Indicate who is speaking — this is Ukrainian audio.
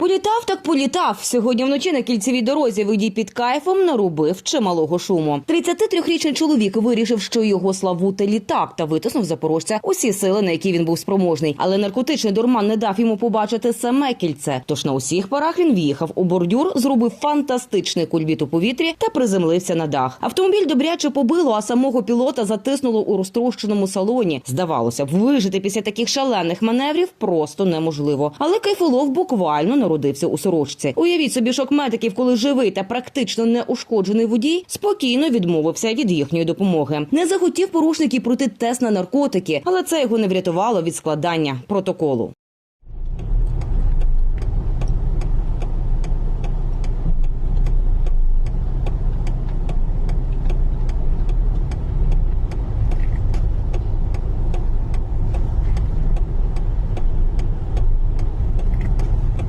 Speaker 1: Політав так політав. Сьогодні вночі на кільцевій дорозі водій під кайфом наробив чималого шуму. 33-річний чоловік вирішив, що його славути літак та витиснув запорожця усі сили, на які він був спроможний. Але наркотичний дурман не дав йому побачити саме кільце. Тож на усіх парах він в'їхав у бордюр, зробив фантастичний кульбіт у повітрі та приземлився на дах. Автомобіль добряче побило, а самого пілота затиснуло у розтрощеному салоні. Здавалося б, вижити після таких шалених маневрів просто неможливо. Але кайфолов буквально народився у сорочці. Уявіть собі шок медиків, коли живий та практично неушкоджений водій спокійно відмовився від їхньої допомоги. Не захотів порушників пройти тест на наркотики, але це його не врятувало від складання протоколу.